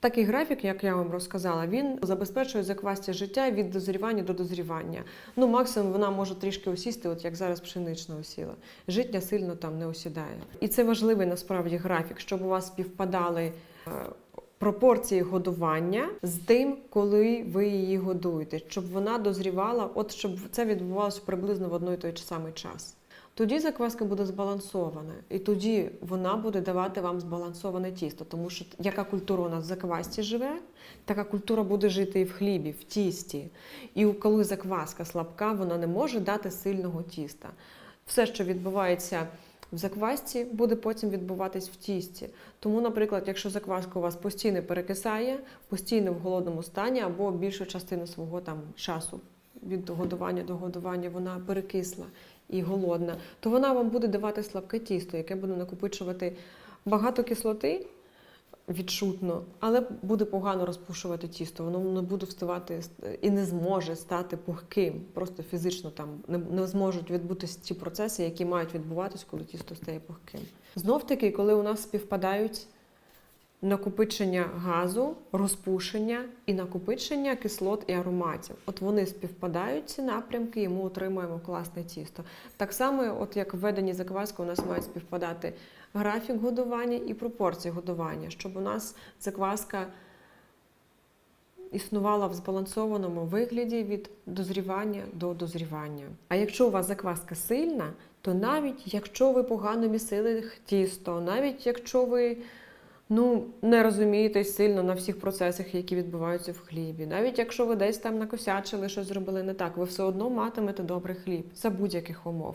Такий графік, як я вам розказала, він забезпечує заквасті життя від дозрівання до дозрівання. Ну, максимум вона може трішки осісти, от як зараз пшенична осіла. Життя сильно там не осідає. І це важливий насправді графік, щоб у вас співпадали е, пропорції годування з тим, коли ви її годуєте, щоб вона дозрівала, от щоб це відбувалося приблизно в одной і той самий час. Тоді закваска буде збалансована, і тоді вона буде давати вам збалансоване тісто, тому що яка культура у нас в заквасці живе, така культура буде жити і в хлібі, в тісті. І коли закваска слабка, вона не може дати сильного тіста. Все, що відбувається в заквасці, буде потім відбуватись в тісті. Тому, наприклад, якщо закваска у вас постійно перекисає, постійно в голодному стані або більшу частину свого там часу від годування до годування вона перекисла і голодна, то вона вам буде давати слабке тісто, яке буде накопичувати багато кислоти відчутно, але буде погано розпушувати тісто. Воно не буде вставати і не зможе стати пухким. Просто фізично там не, зможуть відбутися ті процеси, які мають відбуватись, коли тісто стає пухким. Знов таки, коли у нас співпадають накопичення газу, розпушення і накопичення кислот і ароматів. От вони співпадають ці напрямки, і ми отримуємо класне тісто. Так само, от як в веденні закваски, у нас мають співпадати графік годування і пропорції годування, щоб у нас закваска існувала в збалансованому вигляді від дозрівання до дозрівання. А якщо у вас закваска сильна, то навіть якщо ви погано місили тісто, навіть якщо ви ну, не розумієтесь сильно на всіх процесах, які відбуваються в хлібі, навіть якщо ви десь там накосячили, що зробили не так, ви все одно матимете добрий хліб за будь-яких умов.